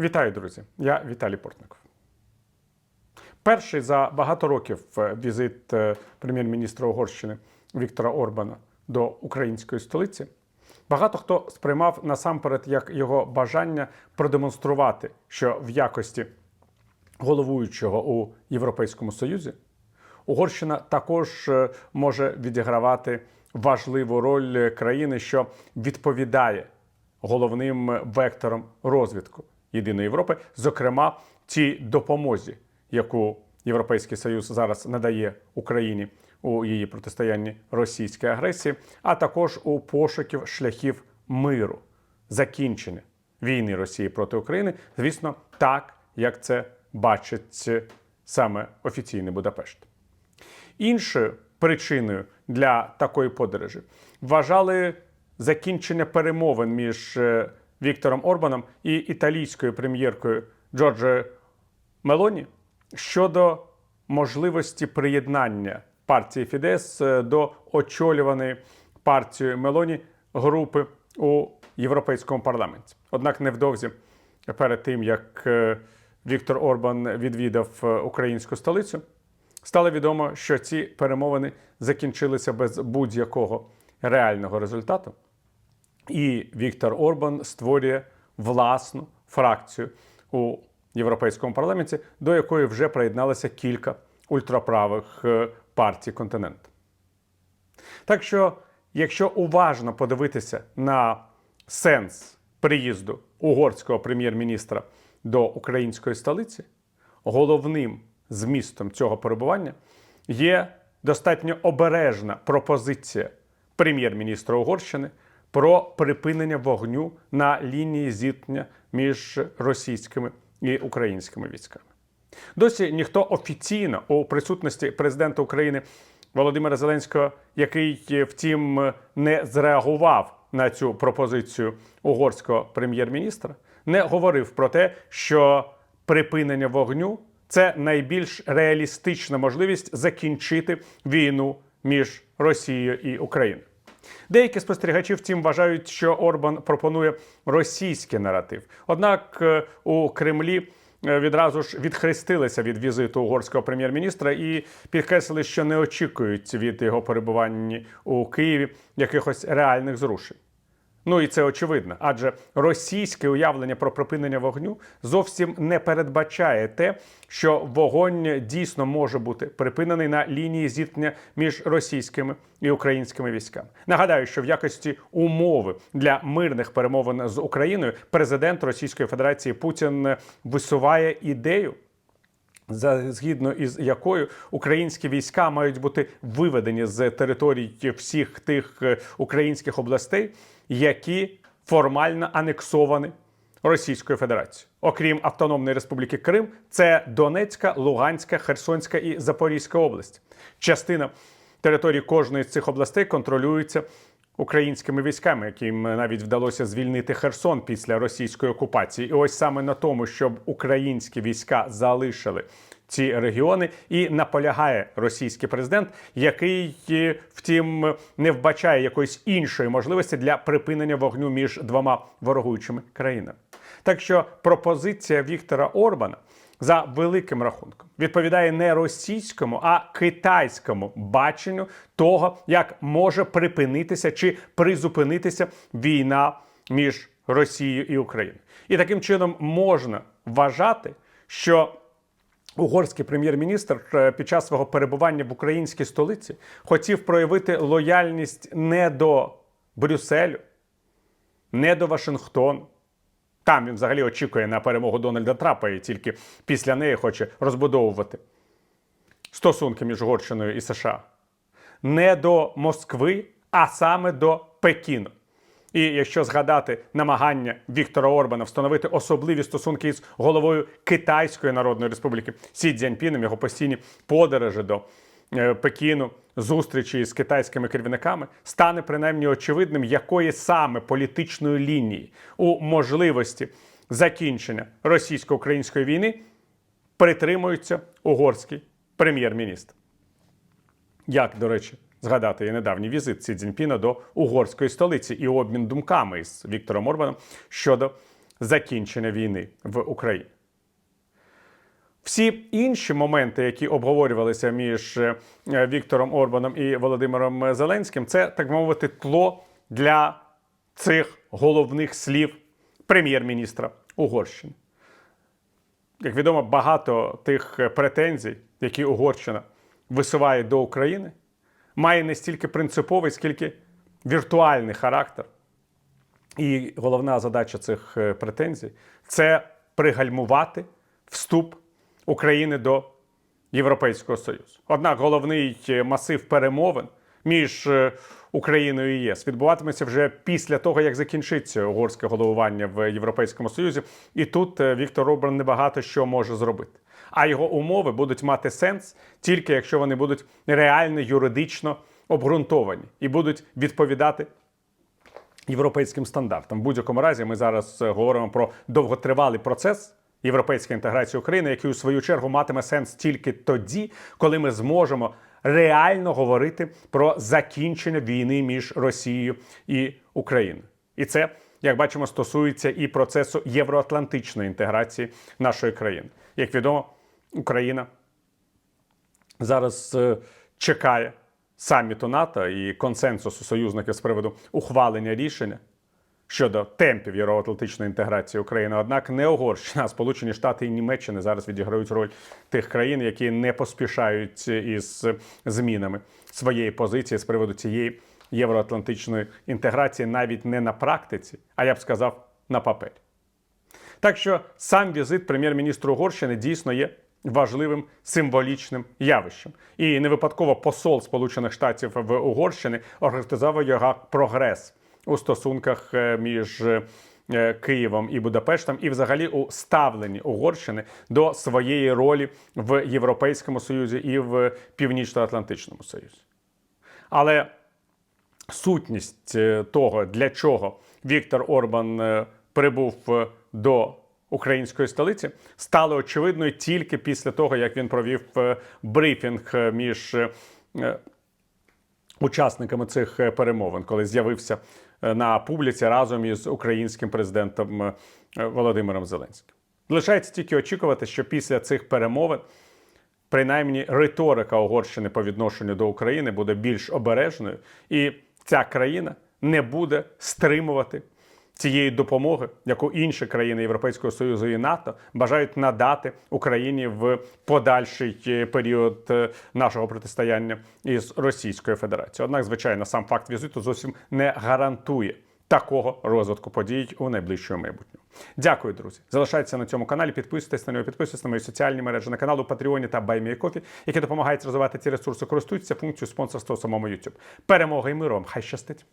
Вітаю, друзі! Я Віталій Портников. Перший за багато років е, візит е, прем'єр-міністра Угорщини Віктора Орбана до української столиці. Багато хто сприймав насамперед як його бажання продемонструвати, що в якості головуючого у Європейському Союзі Угорщина також е, може відігравати важливу роль країни, що відповідає головним векторам розвитку єдиної Європи, зокрема тій допомозі, яку Європейський Союз зараз надає Україні у її протистоянні російській агресії, а також у пошуків шляхів миру, закінчення війни Росії проти України, звісно, так як це бачить саме офіційний Будапешт. Іншою причиною для такої подорожі вважали закінчення перемовин між е, Віктором Орбаном і італійською прем'єркою Джорджо Мелоні щодо можливості приєднання партії Фідес е, до очолюваної партією Мелоні групи у Європейському парламенті. Однак невдовзі перед тим як е, Віктор Орбан відвідав е, українську столицю, стало відомо, що ці перемовини закінчилися без будь-якого реального результату. І Віктор Орбан створює власну фракцію у Європейському парламенті, до якої вже приєдналося кілька ультраправих е, партій континенту. Так що, якщо уважно подивитися на сенс приїзду угорського прем'єр-міністра до української столиці, головним змістом цього перебування є достатньо обережна пропозиція прем'єр-міністра Угорщини про припинення вогню на лінії зіткнення між російськими і українськими військами. Досі ніхто офіційно у присутності президента України Володимира Зеленського, який, втім, не зреагував на цю пропозицію угорського прем'єр-міністра, не говорив про те, що припинення вогню це найбільш реалістична можливість закінчити війну між Росією і Україною. Деякі спостерігачі, втім, вважають, що Орбан пропонує російський наратив. Однак е, у Кремлі е, відразу ж відхрестилися від візиту угорського прем'єр-міністра і підкреслили, що не очікують від його перебування у Києві якихось реальних зрушень. Ну і це очевидно, адже російське уявлення про припинення вогню зовсім не передбачає те, що вогонь дійсно може бути припинений на лінії зіткнення між російськими і українськими військами. Нагадаю, що в якості умови для мирних перемовин з Україною президент Російської Федерації Путін висуває ідею за згідно із якою українські війська мають бути виведені з територій всіх тих е, українських областей, які формально анексовані Російською Федерацією. Окрім Автономної Республіки Крим, це Донецька, Луганська, Херсонська і Запорізька область. Частина території кожної з цих областей контролюється українськими військами, яким навіть вдалося звільнити Херсон після російської окупації. І ось саме на тому, щоб українські війська залишили ці регіони, і наполягає російський президент, який, е, втім, не вбачає якоїсь іншої можливості для припинення вогню між двома ворогуючими країнами. Так що пропозиція Віктора Орбана за великим рахунком відповідає не російському, а китайському баченню того, як може припинитися чи призупинитися війна між Росією і Україною. І таким чином можна вважати, що Угорський прем'єр-міністр е, під час свого перебування в українській столиці хотів проявити лояльність не до Брюсселю, не до Вашингтону. Там він взагалі очікує на перемогу Дональда Трапа і тільки після неї хоче розбудовувати стосунки між Угорщиною і США. Не до Москви, а саме до Пекіну. І якщо згадати намагання Віктора Орбана встановити особливі стосунки із головою Китайської Народної Республіки Сі Цзяньпіном, його постійні подорожі до Пекіну, зустрічі з китайськими керівниками, стане принаймні очевидним, якої саме політичної лінії у можливості закінчення російсько-української війни притримується угорський прем'єр-міністр. Як, до речі, згадати і недавній візит Сі Цзіньпіна до угорської столиці і обмін думками із Віктором Орбаном щодо закінчення війни в Україні. Всі інші моменти, які обговорювалися між е, Віктором Орбаном і Володимиром Зеленським, це так мовити тло для цих головних слів прем'єр-міністра Угорщини. Як відомо, багато тих претензій, які Угорщина висуває до України, має не стільки принциповий, скільки віртуальний характер. І головна задача цих е, претензій це пригальмувати вступ України до Європейського Союзу. Однак головний е, масив перемовин між е, Україною і ЄС відбуватиметься вже після того, як закінчиться угорське головування в Європейському Союзі. І тут е, Віктор Орбан небагато що може зробити. А його умови будуть мати сенс тільки якщо вони будуть реально юридично обґрунтовані і будуть відповідати європейським стандартам. В будь-якому разі ми зараз говоримо про довготривалий процес європейської інтеграції України, який у свою чергу матиме сенс тільки тоді, коли ми зможемо реально говорити про закінчення війни між Росією і Україною. І це, як бачимо, стосується і процесу євроатлантичної інтеграції нашої країни. Як відомо, Україна зараз е, чекає саміту НАТО і консенсусу союзників з приводу ухвалення рішення щодо темпів євроатлантичної інтеграції України. Однак не Угорщина, а Сполучені Штати і Німеччина зараз відіграють роль тих країн, які не поспішають із змінами своєї позиції з приводу цієї євроатлантичної інтеграції, навіть не на практиці, а я б сказав, на папері. Так що сам візит прем'єр-міністра Угорщини дійсно є важливим символічним явищем. І не випадково посол Сполучених Штатів в Угорщині організував його прогрес у стосунках е, між е, Києвом і Будапештом, і взагалі у ставленні Угорщини до своєї ролі в Європейському Союзі і в Північно-Атлантичному Союзі. Але сутність е, того, для чого Віктор Орбан прибув до української столиці, стало очевидною тільки після того, як він провів брифінг між учасниками цих перемовин, коли з'явився на публіці разом із українським президентом е, Володимиром Зеленським. Лишається тільки очікувати, що після цих перемовин принаймні риторика Угорщини по відношенню до України буде більш обережною, і ця країна не буде стримувати цієї допомоги, яку інші країни Європейського Союзу і НАТО бажають надати Україні в подальший е, період е, нашого протистояння із Російською Федерацією. Однак, звичайно, сам факт візиту зовсім не гарантує. Такого розвитку подій у найближчому майбутньому. Дякую, друзі. Залишайтеся на цьому каналі, підписуйтесь на нього, підписуйтесь на мої соціальні мережі на канал у Патреоні та Баймієкофі, які допомагають розвивати ці ресурси. Користуйтеся функцією спонсорства у самому YouTube. Перемоги і миру вам! Хай щастить!